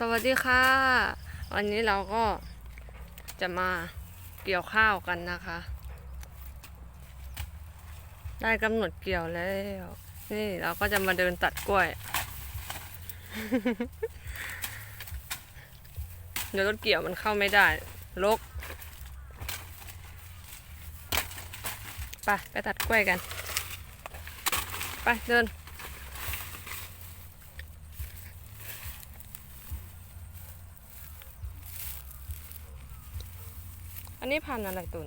สวัสดีค่ะ วันนี้เราก็จะมาเกี่ยวข้าวกันนะคะ ได้กำหนดเกี่ยวแล้ว นี่เราก็จะมาเดินตัดกล้วย เดี๋ยวรถเกี่ยวมันเข้าไม่ได้ลกไปไปตัดกล้วยกัน ไปเดิน นนี้พันอะไรตุน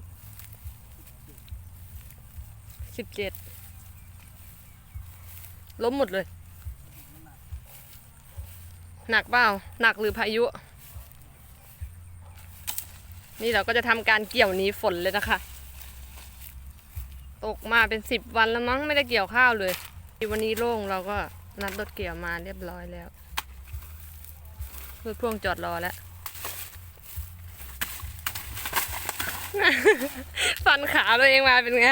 สิบเจ็ดล้มหมดเลย หนักเปล่า หนักหรือพายุ นี่เราก็จะทำการเกี่ยวหนี้ฝนเลยนะคะ ตกมาเป็นสิบวันแล้วมั้งไม่ได้เกี่ยวข้าวเลยวันนี้โล่งเราก็นัดรถเกี่ยวมาเรียบร้อยแล้วรถพ่วงจอดรอแล้ว ฟันขาตัวเองมาเป็นไง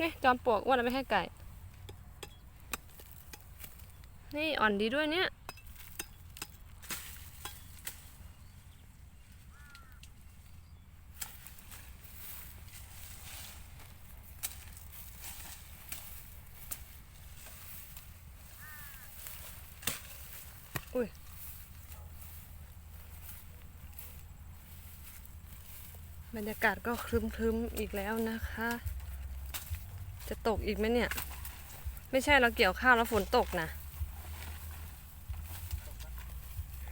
นี่จอมปลวกว่าเราไม่ให้ไก่ นี่อ่อนดีด้วยเนี่ย บรรยากาศก็ครึมๆอีกแล้วนะคะ จะตกอีกไหมเนี่ย ไม่ใช่เราเกี่ยวข้าวแล้วฝนตกนะ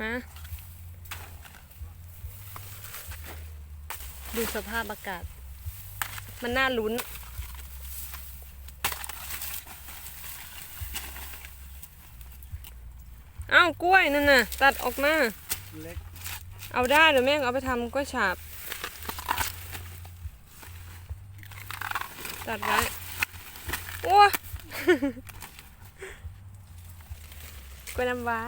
ฮะดูสภาพอากาศ มันน่าลุ้นเอ้ากล้วยนั่นน่ะ ตัดออกมาเล็กเอาได้เดี๋ยวแม่งเอาไปทำกล้วยฉาบัดไว้ โอ้กล้วยน้ำว้า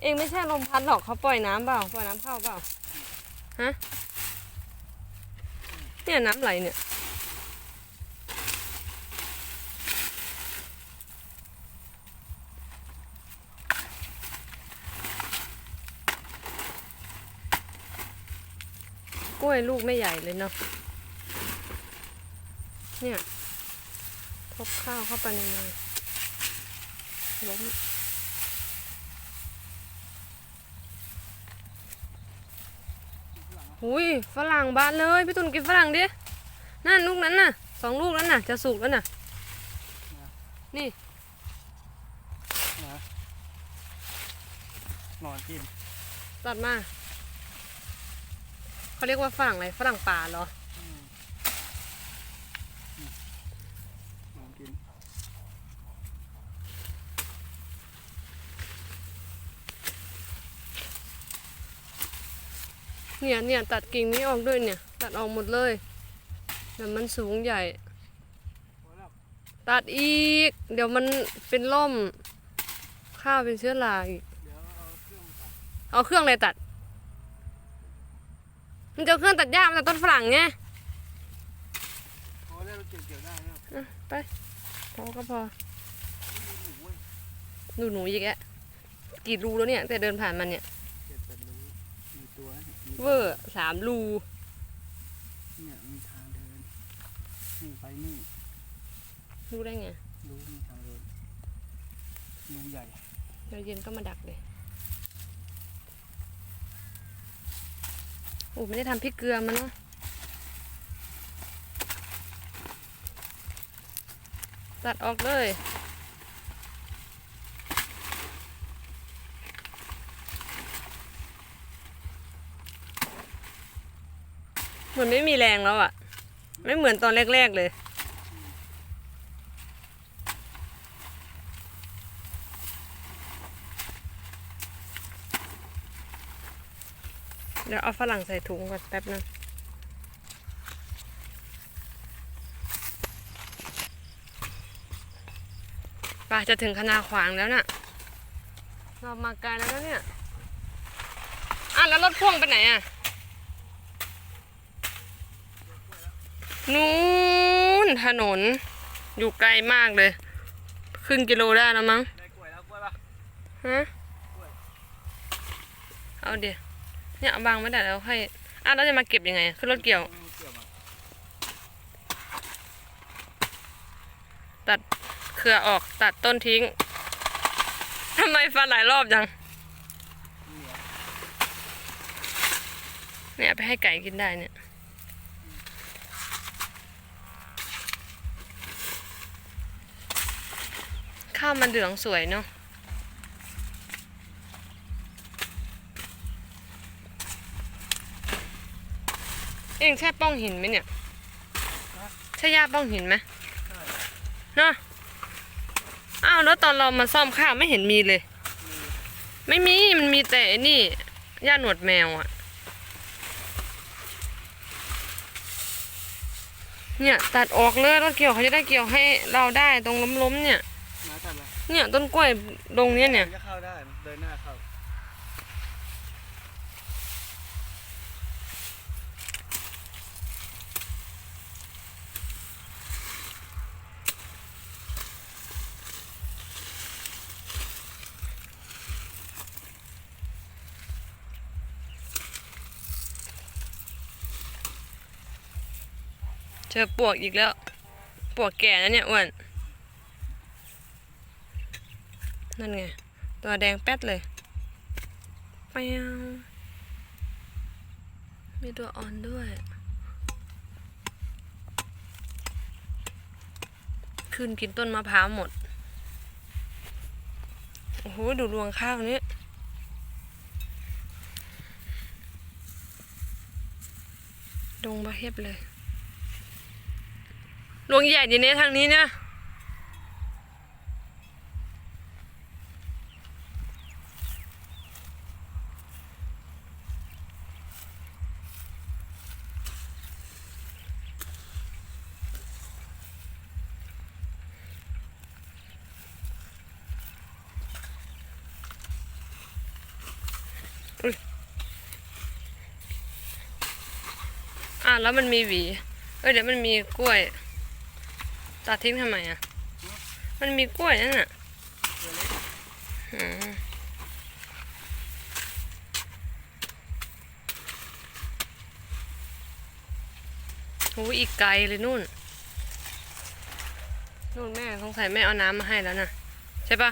เองไม่ใช่ลมพัดหรอกเขาปล่อยน้ำเปล่าปล่อยน้ำเข้าเปล่า ฮะ เนี่ยน้ำไหลเนี่ย กล้วยลูกไม่ใหญ่เลยเนาะ เนี่ยทบข้าวเข้าไปในมือล้มหุยฝรั่งบานเลย พี่ตุนกินฝรั่งดิ นั่นลูกนั้นน่ะสองลูกนั้นน่ะ จะสุกแล้วน่ะ นี่นะนอนกินตัดมา เขาเรียกว่าฝรั่งอะไรฝรั่งป่าเหรออืมอืมนอนกินเนี่ยเนี่ยตัดกิ่งนี้ออกด้วยเนี่ย ตัดออกหมดเลยเดี๋ยวมันสูงใหญ่ ตัดอีก เดี๋ยวมันเป็นล่มข้าวเป็นเชื้อราอีกเอาเครื่องอะไรตัด มันจะเอาเครื่องตัดหญ้ามาจากต้นฝรั่งไงพอแล้วเราเกี่ยวเกี่ยวได้แล้วอะไปพอก็พอนี่หนูเว้ยดูหนูอีกแอะกี่รูแล้วเนี่ยแต่เดินผ่านมันเนี่ยเจ็ดแปดรูมีตัวนะมีเวอร์สามรูเนี่ยมีทางเดินนี่ไปนี่รูได้ไงรูมีทางเดินรูใหญ่เดี๋ยวเย็นก็มาดักเลย โอ้ไม่ได้ทำพริกเกลือมันเนาะตัดออกเลยเหมือนไม่มีแรงแล้วอะไม่เหมือนตอนแรก ๆ เลย เดี๋ยวเอาฝรั่งใส่ถุงก่อนแป๊บนึงป่าจะถึงคณาขวางแล้วน่ะ เรามาไกลแล้วนะเนี่ยอะแล้วรถพ่วงไปไหนอะ นู้นถนน อยู่ไกลมากเลย ครึ่งกิโลได้แล้วมั้งฮะเอาเดี๋ยว เนี่ยเอาบางไม่ได้แล้วค่อยอ้าวแล้วจะมาเก็บยังไงขึ้นรถเกี่ยว ตัดเครือออกตัดต้นทิ้งทำไมฟันหลายรอบจังเหรอเนี่ยไปให้ไก่กินได้เนี่ยข้าวมันเหลืองสวยเนาะ งใช่ป้องหินไหมเนี่ยใช่ย่าป้องหินไหมใช่เนาะอ้าวแล้วตอนเรามาซ่อมข้าวไม่เห็นมีเลย ไม่มีมันมีแต่ไอ้นี่ย่าหนวดแมวอะเนี่ยตัดออกเลยรถเกี่ยวเขาจะได้เกี่ยวให้เราได้ตรงล้มๆเนี่ยน้าตัดละเนี่ยต้นกล้วยตรงเนี้ยเนี่ย จะเข้าได้เดินหน้าเข้า เจอปวกอีกแล้ว ปวกแก่แล้วเนี่ยอ้วน นั่นไง ตัวแดงแป๊ดเลยไปเอามีตัวอ่อนด้วย ขึ้นกินต้นมะพร้าวหมด โอ้โห ดูรวงข้าวนี้ดงบะเฮ็บเลย รวงใหญ่ดีเนี่ยทางนี้เนี่ยอะแล้วมันมีหวี เอ้ยเดี๋ยวมันมีกล้วย ตัดทิ้งทำไมอะ มันมีกล้วยนั่นน่ะอืมโอ้อีกไกลเลยนู่น นู่นแม่สงสัยแม่เอาน้ำมาให้แล้วนะใช่ปะ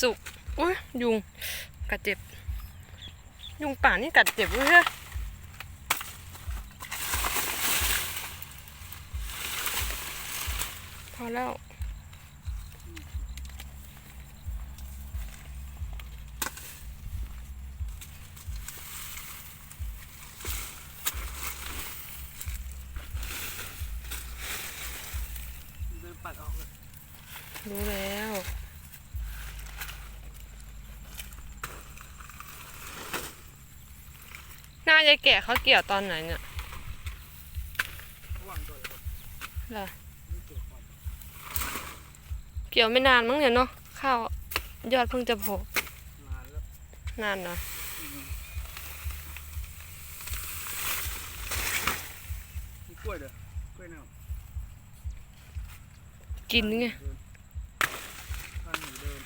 สุกอุ้ยยุงกัดเจ็บ ยุงป่านี่กัดเจ็บเว้ยพอแล้วเดินปัดออกเลยรู้แล้ว น่าจะแก่เขาเกี่ยวตอนไหนเนี่ยระหว่างก่อนเลยเหรอนี่เกี่ยวก่อนเกี่ยวไม่นานมั้งเนี่ยเนาะข้าวยอดเพิ่งจะโผล่นานแล้วนานเนาะอืมมีกล้วยเด้อกล้วยเน่ากินไง เดินทางหนูเดิน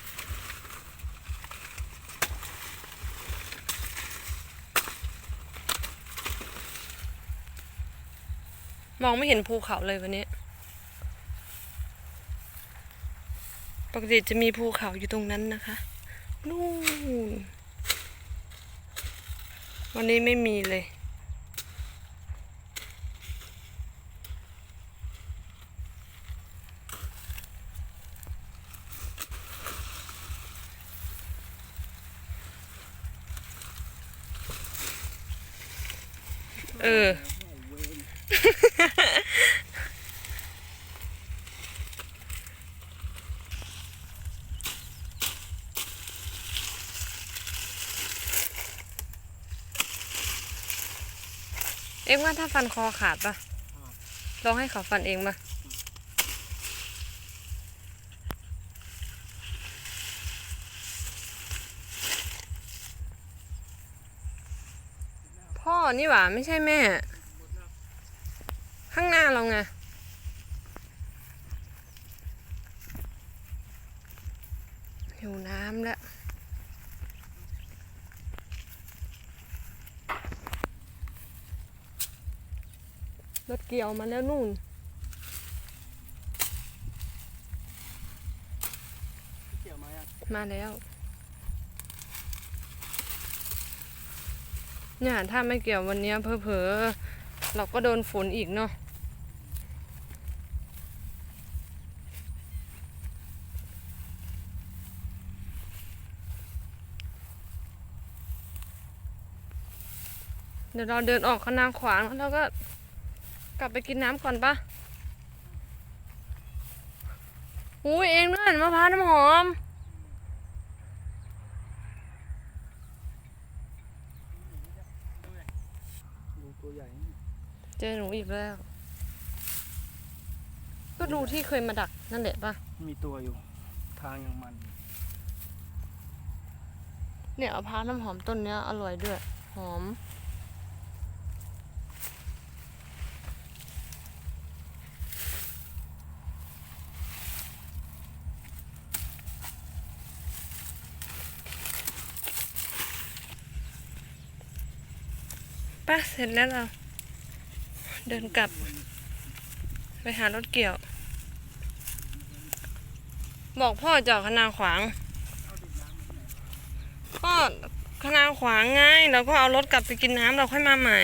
มองไม่เห็นภูเขาเลยวันนี้ ปกติจะมีภูเขาอยู่ตรงนั้นนะคะ นู่น วันนี้ไม่มีเลย เออ เเอ็ง ว่าถ้าฟันคอขาดปะลองให้เขาฟันเองปะพ่อนี่หว่าไม่ใช่แม่ ข้างหน้าเราไงหิวน้ำแล้ว รถเกี่ยวมาแล้วนู่น เกี่ยวไหมอะมาแล้ว เนี่ย ถ้าไม่เกี่ยววันเนี้ยเพอๆเราก็โดนฝนอีกเนาะเดี๋ยวเราเดินออกคณาขวางแล้วเราก็ กลับไปกินน้ำก่อนปะอุ้ยเองนั่นมะพร้าวน้ำหอม ดูตัวใหญ่เจอหนูอีกแล้ว ก็ดูที่เคยมาดักนั่นแหละปะมีตัวอยู่ ทางอย่างมัน เนี่ยมะพร้าวน้ำหอมต้นเนี้ยอร่อยด้วย หอม ป้าเสร็จแล้วเรา เดินกลับ ไปหารถเกี่ยว บอกพ่อจอดคณาขวางก็คณาขวางไงเราก็เอารถกลับไปกินน้ำเราค่อยมาใหม่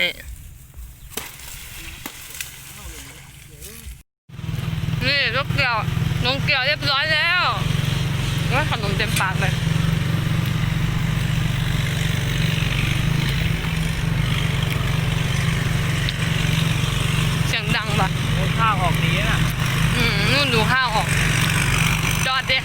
นี่รถเกี่ยวลงเกี่ยวเรียบร้อยแล้วว่าขนมเต็มปากเลย เสียงดังปะ โอ้ ข้าวออกดีน่ะอืมนู่นดูข้าวออกจอดดิ